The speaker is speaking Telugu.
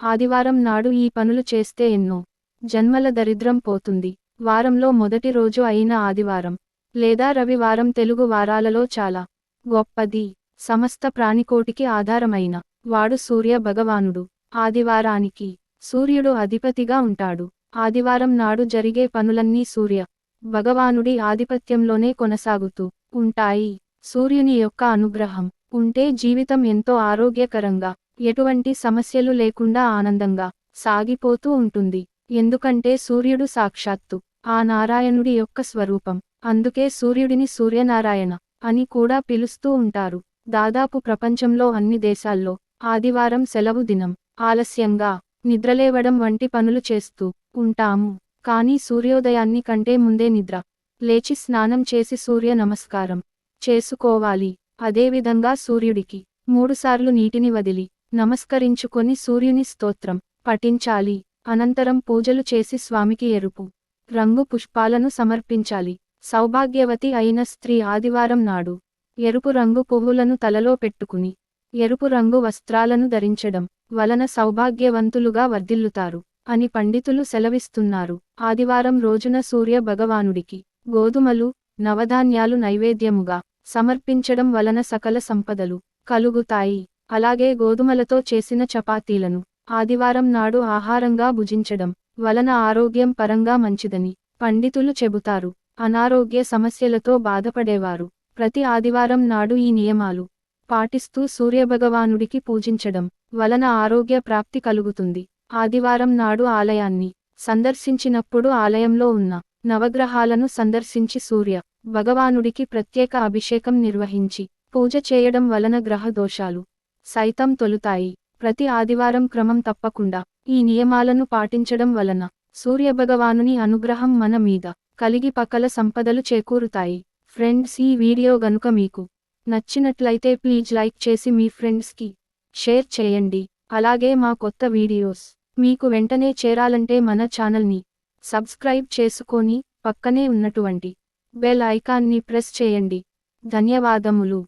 ఆదివారం నాడు ఈ పనులు చేస్తే ఎన్నో జన్మల దరిద్రం పోతుంది. వారంలో మొదటి రోజు అయిన ఆదివారం లేదా రవివారం తెలుగు వారాలలో చాలా గొప్పది. సమస్త ప్రాణికోటికి ఆధారమైన వాడు సూర్య భగవానుడు. ఆదివారానికి సూర్యుడు అధిపతిగా ఉంటాడు. ఆదివారం నాడు జరిగే పనులన్నీ సూర్య భగవానుడి ఆధిపత్యంలోనే కొనసాగుతూ ఉంటాయి. సూర్యుని యొక్క అనుగ్రహం ఉంటే జీవితం ఎంతో ఆరోగ్యకరంగా ఎటువంటి సమస్యలు లేకుండా ఆనందంగా సాగిపోతూ ఉంటుంది. ఎందుకంటే సూర్యుడు సాక్షాత్తు ఆ నారాయణుడి యొక్క స్వరూపం. అందుకే సూర్యుడిని సూర్యనారాయణ అని కూడా పిలుస్తూ ఉంటారు. దాదాపు ప్రపంచంలో అన్ని దేశాల్లో ఆదివారం సెలవు దినం. ఆలస్యంగా నిద్రలేవడం వంటి పనులు చేస్తూ ఉంటాము. కానీ సూర్యోదయాన్ని కంటే ముందే నిద్ర. లేచి స్నానం చేసి సూర్య నమస్కారం చేసుకోవాలి. అదేవిధంగా సూర్యుడికి మూడుసార్లు నీటిని వదిలి నమస్కరించుకొని సూర్యుని స్తోత్రం పఠించాలి. అనంతరం పూజలు చేసి స్వామికి ఎరుపు రంగు పుష్పాలను సమర్పించాలి. సౌభాగ్యవతి అయిన స్త్రీ ఆదివారం నాడు ఎరుపు రంగు పువ్వులను తలలో పెట్టుకుని ఎరుపు రంగు వస్త్రాలను ధరించడం వలన సౌభాగ్యవంతులుగా వర్ధిల్లుతారు అని పండితులు సెలవిస్తున్నారు. ఆదివారం రోజున సూర్య భగవానుడికి గోధుమలు నవధాన్యాలు నైవేద్యముగా సమర్పించడం వలన సకల సంపదలు కలుగుతాయి. అలాగే గోధుమలతో చేసిన చపాతీలను ఆదివారం నాడు ఆహారంగా భుజించడం వలన ఆరోగ్యం పరంగా మంచిదని పండితులు చెబుతారు. అనారోగ్య సమస్యలతో బాధపడేవారు. ప్రతి ఆదివారం నాడు ఈ నియమాలు పాటిస్తూ సూర్యభగవానుడికి పూజించడం వలన ఆరోగ్య ప్రాప్తి కలుగుతుంది. ఆదివారం నాడు ఆలయాన్ని సందర్శించినప్పుడు ఆలయంలో ఉన్న నవగ్రహాలను సందర్శించి సూర్య భగవానుడికి ప్రత్యేక అభిషేకం నిర్వహించి పూజ చేయడం వలన గ్రహ దోషాలు సైతం తొలుతాయి. ప్రతి ఆదివారం క్రమం తప్పకుండా ఈ నియమాలను పాటించడం వలన సూర్యభగవానుని అనుగ్రహం మన మీద కలిగి పక్కల సంపదలు చేకూరుతాయి. ఫ్రెండ్స్ ఈ వీడియో గనుక మీకు నచ్చినట్లయితే ప్లీజ్ లైక్ చేసి మీ ఫ్రెండ్స్కి షేర్ చేయండి. అలాగే మా కొత్త వీడియోస్ మీకు వెంటనే చేరాలంటే మన ఛానల్ని సబ్స్క్రైబ్ చేసుకొని పక్కనే ఉన్నటువంటి బెల్ ఐకాన్ని ప్రెస్ చేయండి. ధన్యవాదములు.